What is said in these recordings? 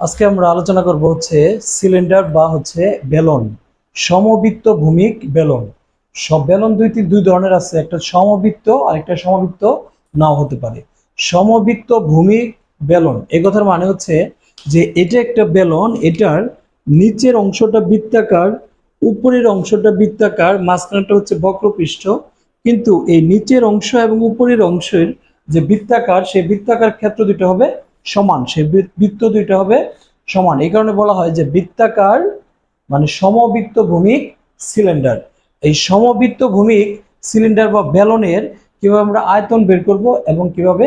আজকে আমরা আলোচনা করব হচ্ছে সিলিন্ডার বা হচ্ছে বেলন, সমবৃত্ত ভূমিক বেলন। সব বেলন দুই তিন দুই ধরনের আছে, একটা সমবৃত্ত আর একটা সমবৃত্ত নাও হতে পারে। সমবৃত্ত ভূমিক বেলন, এই কথার মানে হচ্ছে যে এটা একটা বেলন, এটার নিচের অংশটা বৃত্তাকার, উপরের অংশটা বৃত্তাকার মাঝখানটা হচ্ছে বক্রপৃষ্ঠ। কিন্তু এই নিচের অংশ এবং উপরের অংশের যে বৃত্তাকার, সেই বৃত্তাকার ক্ষেত্র দুটো হবে সমান সেই বৃত্ত দুইটা হবে সমান। এই কারণে বলা হয় যে বৃত্তাকার মানে সমবৃত্ত ভূমিক সিলিন্ডার এই সমবৃত্ত ভূমিক সিলিন্ডার বা বেলনের কীভাবে আমরা আয়তন বের করব এবং কীভাবে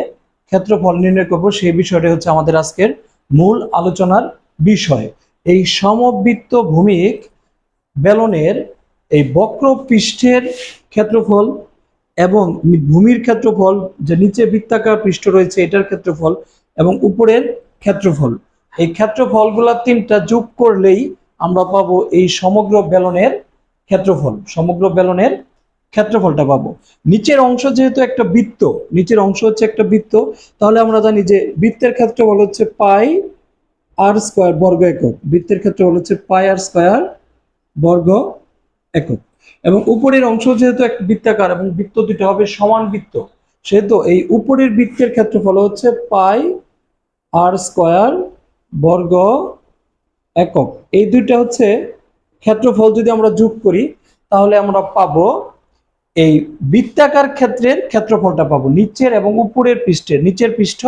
ক্ষেত্রফল নির্ণয় করব, সেই বিষয়টা হচ্ছে আমাদের আজকের মূল আলোচনার বিষয়। এই সমবৃত্ত ভূমিক বেলনের এই বক্র পৃষ্ঠের ক্ষেত্রফল এবং ভূমির ক্ষেত্রফল যে নিচে বৃত্তাকার পৃষ্ঠ রয়েছে, এটার ক্ষেত্রফল এবং উপরের ক্ষেত্রফল। এই ক্ষেত্রফলগুলা তিনটা যোগ করলেই আমরা পাবো এই সমগ্র বেলনের ক্ষেত্রফল। সমগ্র বেলনের ক্ষেত্রফলটা পাবো। নিচের অংশ যেহেতু একটা বৃত্ত, নিচের অংশ হচ্ছে একটা বৃত্ত, তাহলে আমরা জানি যে বৃত্তের ক্ষেত্রফল হচ্ছে পাই আর স্কোয়ার বর্গ একক। বৃত্তের ক্ষেত্রফল হচ্ছে পাই আর স্কোয়ার বর্গ একক। এবং উপরের অংশ যেহেতু এক বৃত্তাকার এবং বৃত্ত দুটো হবে সমান বৃত্ত, সেহেতু এই উপরের বৃত্তের ক্ষেত্রফল হচ্ছে পাই আর স্কোয়ার বর্গ একক। এই দুইটা হচ্ছে ক্ষেত্রফল যদি আমরা যোগ করি, তাহলে আমরা পাবো এই বৃত্তাকার ক্ষেত্রের ক্ষেত্রফলটা পাবো নিচের এবং উপরের পৃষ্ঠের, নিচের পৃষ্ঠ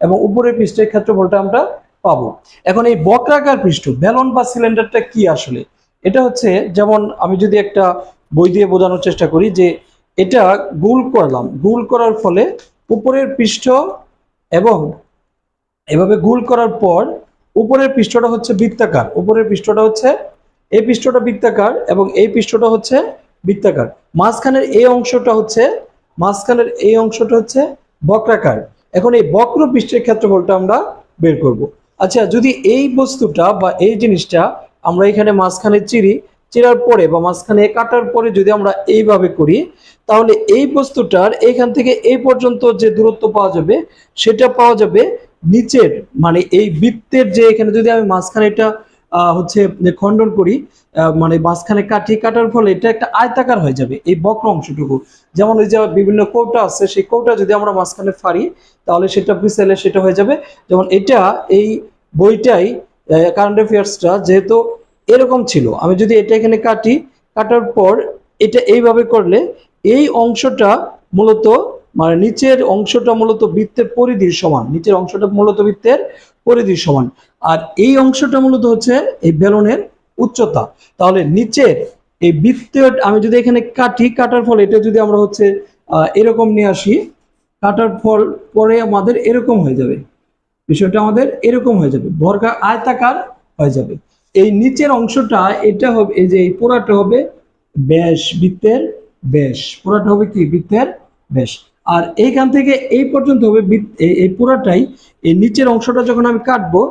এবং উপরের পৃষ্ঠের ক্ষেত্রফলটা আমরা পাবো। এখন এই বক্রাকার পৃষ্ঠ ব্যালন বা সিলিন্ডারটা কি আসলে? এটা হচ্ছে যেমন আমি যদি একটা বই দিয়ে বোঝানোর চেষ্টা করি যে এটা গোল করলাম, গোল করার ফলে উপরের পৃষ্ঠ এবং এভাবে গোল করার পর উপরের পৃষ্ঠটা হচ্ছে বৃত্তাকার। উপরের পৃষ্ঠটা হচ্ছে, এই পৃষ্ঠটা বৃত্তাকার এবং এই পৃষ্ঠটা হচ্ছে বৃত্তাকার। মাঝখানের এই অংশটা হচ্ছে, মাঝখানের এই অংশটা হচ্ছে বক্রাকার। এখন এই বক্র পৃষ্ঠের ক্ষেত্রফলটা আমরা বের করব। আচ্ছা যদি এই বস্তুটা বা এই জিনিসটা আমরা এখানে মাঝখানে চিরি, চিরার পরে বা মাঝখানে কাটার পরে যদি আমরা এইভাবে করি, তাহলে এই বস্তুটার এইখান থেকে এই পর্যন্ত যে দূরত্ব পাওয়া যাবে, সেটা পাওয়া যাবে নিচের মানে এই বৃত্তের যে এখানে যদি আমি মাঝখানে এটা হচ্ছে খণ্ডন করি মানে মাঝখানে কাটি কাটার ফলে এটা একটা আয়তাকার হয়ে যাবে, এই বক্র অংশটুকু। যেমন ওই যে বিভিন্ন কৌটা আছে, সেই কৌটা যদি আমরা মাঝখানে ফাড়ি, তাহলে সেটা পিছালে সেটা হয়ে যাবে। যেমন এটা, এই বইটাই কারেন্ট অ্যাফেয়ার্সটা যেহেতু এরকম ছিল, আমি যদি এটা এখানে কাটি, কাটার পর এটা এইভাবে করলে এই অংশটা মূলত মানে নিচের অংশটা মূলত বৃত্তের পরিধির সমান, নিচের অংশটা মূলত বৃত্তের পরিধির সমান। আর এই অংশটা মূলত হচ্ছে এই বেলনের উচ্চতা। তাহলে নিচের এই বৃত্তের আমি যদি এখানে কাটি, কাটার ফলে এটা যদি আমরা হচ্ছে এরকম নিয়ে আসি, কাটার ফল, পরে আমাদের এরকম হয়ে যাবে। বিষয়টা আমাদের এরকম হয়ে যাবে, বর্গা আয়তাকার হয়ে যাবে। এই নিচের অংশটা, এটা হবে, এই যে এই পুরাটা হবে ব্যাস, বৃত্তের ব্যাস। পুরাটা হবে কি? বৃত্তের ব্যাস। আর এইখান থেকে এই পর্যন্ত হবে এই পুরাটাই। এই নিচের অংশটা যখন আমি কাটবো,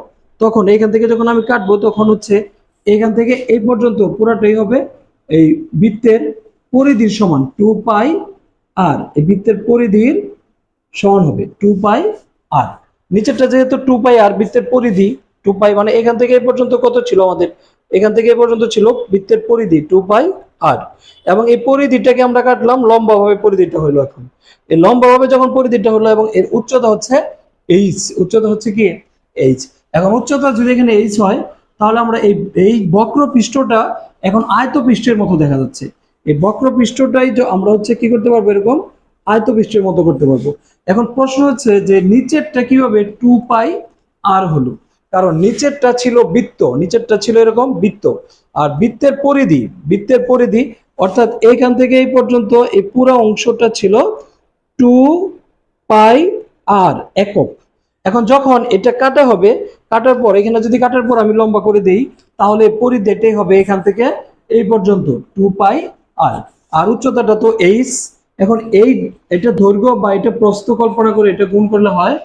তখন এইখান থেকে যখন আমি কাটবো, তখন হচ্ছে এইখান থেকে এই পর্যন্ত পুরাটাই হবে এই বৃত্তের পরিধির সমান টু পাই আর। এই বৃত্তের পরিধির সমান হবে টু পাই আর। নিচেরটা যেহেতু টু পাই আর, বৃত্তের পরিধি টু পাই মানে এখান থেকে এই পর্যন্ত কত ছিল আমাদের? এখান থেকে এই পর্যন্ত ছিল বৃত্তের পরিধি টু পাই আর, এবং এই পরিধিটাকে আমরা কাটলাম লম্বাভাবে পরিধিটা হলো এখন। এই লম্বাভাবে যখন পরিধিটা হলো এবং এর উচ্চতা হচ্ছে এইচ উচ্চতা হচ্ছে কি? এইচ এখন উচ্চতা যদি এখানে এইচ হয়, তাহলে আমরা এই এই বক্র পৃষ্ঠটা এখন আয়ত পৃষ্ঠের মতো দেখা যাচ্ছে। এই বক্র পৃষ্ঠটাই যে আমরা হচ্ছে কি করতে পারব এরকম? আয়ত পৃষ্ঠের মতো করতে পারব। এখন প্রশ্ন হচ্ছে যে নিচেরটা কীভাবে টু পাই আর হলো? কারণ নিচেরটা ছিল বৃত্ত, নিচেরটা ছিল এরকম বৃত্ত। আর বৃত্তের পরিধি বৃত্তের পরিধি, অর্থাৎ এইখান থেকে এই পর্যন্ত এই পুরো অংশটা ছিল টু পাই আর একক। এখন যখন এটা কাটা হবে, কাটার পর, এখানে যদি কাটার পর আমি লম্বা করে দেই, তাহলে পরিধি এটাই হবে এখান থেকে এই পর্যন্ত টু পাই আর আর উচ্চতাটা তো এইচ এখন এই, এটা দৈর্ঘ্য বা এটা প্রস্থ কল্পনা করে এটা গুণ করলে হয়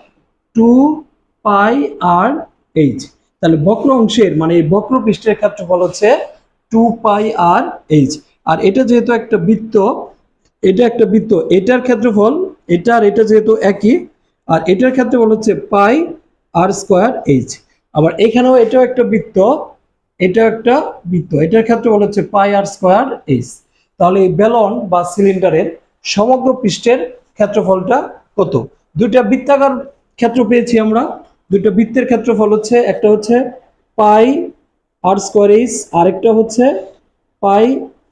টু পাই আর এইচ তাহলে বক্র অংশের মানে এই বক্র পৃষ্ঠের ক্ষেত্রফল হচ্ছে টু পাই আর এইচ আর এটা যেহেতু একটা বৃত্ত, এটা একটা বৃত্ত, এটার ক্ষেত্রফল এটা আর এটা যেহেতু একই, আর এটার ক্ষেত্রফল হচ্ছে পাই আর স্কোয়ার এইচ আবার এখানেও এটাও একটা বৃত্ত এটা একটা বৃত্ত, এটার ক্ষেত্রফল হচ্ছে পাই আর স্কোয়ার এইচ তাহলে এই বেলন বা সিলিন্ডারের সমগ্র পৃষ্ঠের ক্ষেত্রফলটা কত? দুইটা বৃত্তাকার ক্ষেত্র পেয়েছি আমরা। দুটো বৃত্তের ক্ষেত্রফল হচ্ছে, একটা হচ্ছে পাই আর স্কোয়ার এইচ আরেকটা হচ্ছে পাই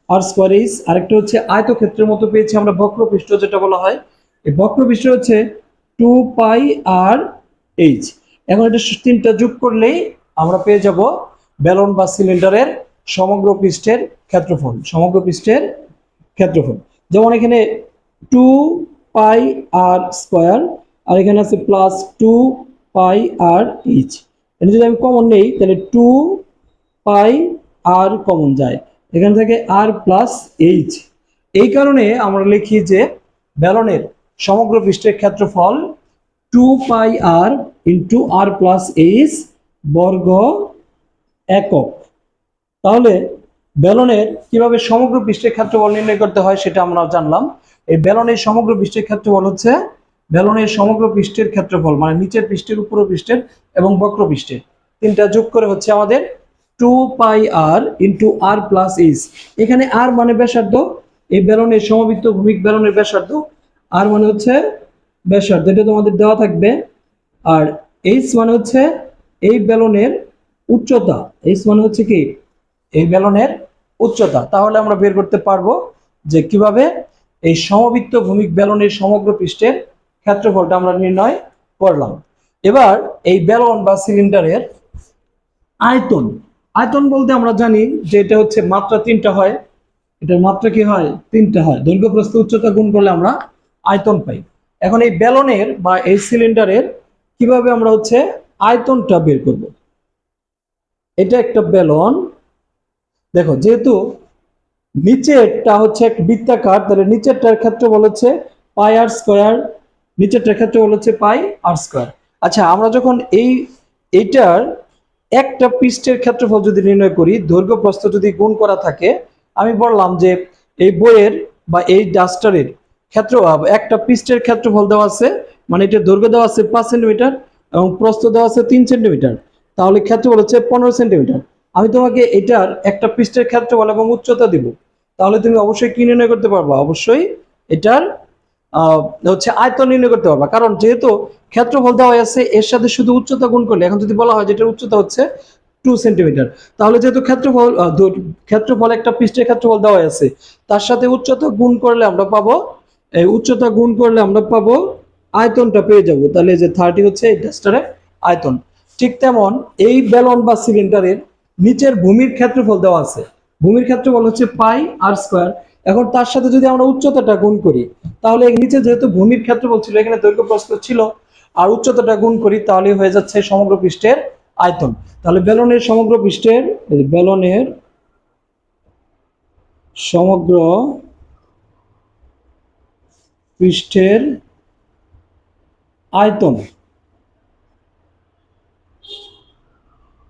আর স্কোয়ার এইচ আরেকটা হচ্ছে আয়তক্ষেত্রের মতো পেয়েছি আমরা বক্রপৃষ্ঠ, যেটা বলা হয়। এই বক্রপৃষ্ঠ হচ্ছে টু পাই আর এইচ এখন এটা তিনটা যোগ করলেই আমরা পেয়ে যাব বেলন বা সিলিন্ডারের সমগ্র পৃষ্ঠের ক্ষেত্রফল, সমগ্র পৃষ্ঠের ক্ষেত্রফল। যেমন এখানে টু পাই আর স্কোয়ার আর এখানে আছে plus two pi R H এটা যদি আমি কমন নেই, তাহলে টু পাই আর কমন যায়। এখান থেকে আর প্লাস এইচ এই কারণে আমরা লিখি যে বেলনের সমগ্র পৃষ্ঠের ক্ষেত্রফল two pi R into R plus H বর্গ একক। তাহলে বেলনের কীভাবে সমগ্র পৃষ্ঠের ক্ষেত্রফল নির্ণয় করতে হয় সেটা আমরা জানলাম। এই বেলনের সমগ্র পৃষ্ঠের ক্ষেত্রফল হচ্ছে বেলনের সমগ্র পৃষ্ঠের ক্ষেত্রফল মানে নিচের পৃষ্ঠের উপর পৃষ্ঠের এবং বক্র পৃষ্ঠের তিনটা যোগ করে হচ্ছে আমাদের two pi R into R plus H এখানে আর মানে ব্যাসার্ধ, এই বেলনের সমবৃত্ত ভূমিক বেলনের ব্যাসার্ধ। আর মানে হচ্ছে ব্যাসার্ধ, এটা তোমাদের দেওয়া থাকবে। আর এইচ মানে হচ্ছে এই বেলনের উচ্চতা। এইচ মানে হচ্ছে কি? এই বেলনের উচ্চতা। তাহলে আমরা বের করতে পারব যে কীভাবে এই সমবৃত্ত ভূমিক বেলনের সমগ্র পৃষ্ঠের ক্ষেত্রফলটা আমরা নির্ণয় করলাম। এবার এই বেলন বা সিলিন্ডারের আয়তন। আয়তন বলতে আমরা জানি যে এটা হচ্ছে মাত্রা তিনটা হয়। এটার মাত্রা কি হয়? তিনটা হয়। দৈর্ঘ্য, প্রস্থ, উচ্চতা গুণ করলে আমরা আয়তন পাই। এখন এই বেলনের বা এই সিলিন্ডারের কীভাবে আমরা হচ্ছে আয়তনটা বের করব? এটা একটা বেলন দেখো, যেহেতু নিচেরটা হচ্ছে এক বৃত্তাকার, তাহলে নিচেরটার ক্ষেত্রফল হচ্ছে পাই আর স্কোয়ার নিচেরটার ক্ষেত্রফল হচ্ছে পাই আর স্কোয়ার। আচ্ছা আমরা যখন এই, এইটার একটা পৃষ্ঠের ক্ষেত্রফল যদি নির্ণয় করি, দৈর্ঘ্য প্রস্থ যদি গুণ করা থাকে, আমি বললাম যে এই বইয়ের বা এই ডাস্টারের ক্ষেত্র, একটা পৃষ্ঠের ক্ষেত্রফল দেওয়া আছে মানে এটা দৈর্ঘ্য দেওয়া আছে পাঁচ সেন্টিমিটার এবং প্রস্থ দেওয়া আছে তিন সেন্টিমিটার। তাহলে ক্ষেত্রফল হচ্ছে পনেরো সেন্টিমিটার। আমি তোমাকে এটার একটা পৃষ্ঠের ক্ষেত্রফল এবং উচ্চতা দিব। তাহলে তুমি অবশ্যই কি নির্ণয় করতে পারবা? অবশ্যই এটার হচ্ছে আয়তন নির্ণয় করতে পারবা। কারণ যেহেতু ক্ষেত্রফল দেওয়া আছে, এর সাথে শুধু উচ্চতা গুণ করলে, এখন যদি বলা হয় যে এটার উচ্চতা হচ্ছে টু সেন্টিমিটার তাহলে যেহেতু ক্ষেত্রফল ক্ষেত্রফল একটা পৃষ্ঠের ক্ষেত্রফল দেওয়া আছে, তার সাথে উচ্চতা গুণ করলে আমরা পাবো, এই উচ্চতা গুণ করলে আমরা পাবো আয়তনটা পেয়ে যাব। তাহলে যে থার্টি হচ্ছে, এই ডাস্টারের আয়তন। ঠিক তেমন এই বেলন বা সিলিন্ডারের নিচের ভূমির ক্ষেত্রফল দেওয়া আছে। ভূমির ক্ষেত্রফল হচ্ছে পাই আর স্কোয়ার এখন তার সাথে যদি আমরা উচ্চতাটা গুণ করি, তাহলে নিচে যেহেতু ভূমির ক্ষেত্রফল ছিল, এখানে দৈর্ঘ্য প্রস্থ ছিল, আর উচ্চতাটা গুণ করি, তাহলে হয়ে যাচ্ছে সমগ্র পৃষ্ঠের আয়তন। তাহলে বেলনের সমগ্র পৃষ্ঠের বেলনের সমগ্র পৃষ্ঠের আয়তন,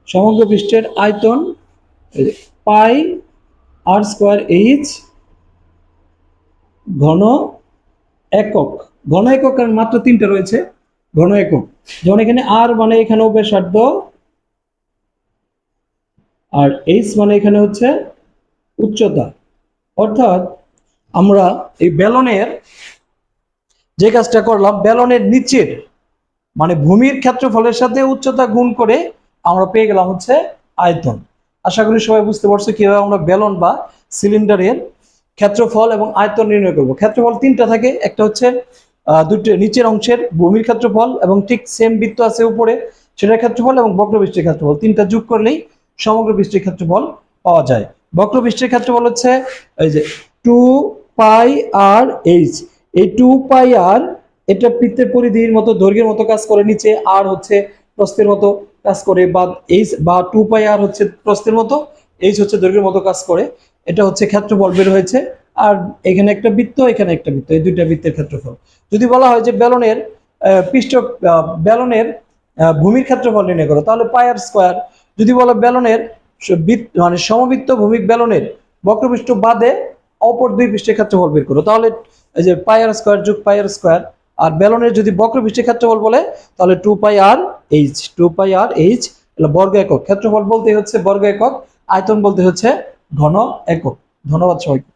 সমগ্র পৃষ্ঠের আয়তন পাই আর স্কোয়ার এইচ ঘন একক ঘন একক মাত্র তিনটা রয়েছে, ঘন একক। যেমন এখানে আর মানে এখানেও ব্যাসার্ধ, আর এইচ মানে এখানে হচ্ছে উচ্চতা। অর্থাৎ আমরা এই বেলনের যে কাজটা করলাম বেলনের নিচের মানে ভূমির ক্ষেত্রফলের সাথে উচ্চতা গুণ করে আমরা পেয়ে গেলাম হচ্ছে আয়তন। আশা করি সবাই বুঝতে পারছ কীভাবে আমরা বেলন বা সিলিন্ডারের ক্ষেত্রফল এবং আয়তন নির্ণয় করব। ক্ষেত্রফল তিনটা থাকে, একটা হচ্ছে দুটো নিচের অংশের ভূমির ক্ষেত্রফল এবং ঠিক সেম বৃত্ত আছে উপরে, সেটার ক্ষেত্রফল এবং বক্রপৃষ্ঠের ক্ষেত্রফল। তিনটা যোগ করলেই সমগ্র পৃষ্ঠের ক্ষেত্রফল পাওয়া যায়। বক্রপৃষ্ঠের ক্ষেত্রফল হচ্ছে, এই যে টু পাই আর এইচ এই টু পাই আর এটা বৃত্তের পরিধির মতো, দৈর্ঘ্যের মতো কাজ করে, নিচে আর হচ্ছে প্রস্থের মতো কাজ করে, বা এইচ বা টু পাই আর হচ্ছে প্রস্থের মতো এইচ হচ্ছে দৈর্ঘ্যের মতো কাজ করে। এটা হচ্ছে ক্ষেত্রফল বের হয়েছে। আর এখানে একটা বৃত্ত, এখানে একটা বৃত্ত, এই দুইটা বৃত্তের ক্ষেত্রফল। যদি বলা হয় যে বেলনের পৃষ্ঠ বেলনের ভূমির ক্ষেত্রফল নির্ণয় করো, তাহলে পায়ার স্কোয়ার। যদি বলো বেলনের মানে সমবৃত্ত ভূমিক বেলনের বক্রপৃষ্ঠ বাদে অপর দুই পৃষ্ঠের ক্ষেত্রফল বের করো, তাহলে এই যে পায়ার স্কোয়ার যোগ পায়ার স্কোয়ার, আর বেলনের যদি বক্রপৃষ্ঠের ক্ষেত্রফল বলে, তাহলে two pi R H two pi R H বর্গ একক। ক্ষেত্রফল বলতে হচ্ছে বর্গ একক, আয়তন বলতে হচ্ছে ঘন একক ধন্যবাদ সবাইকে।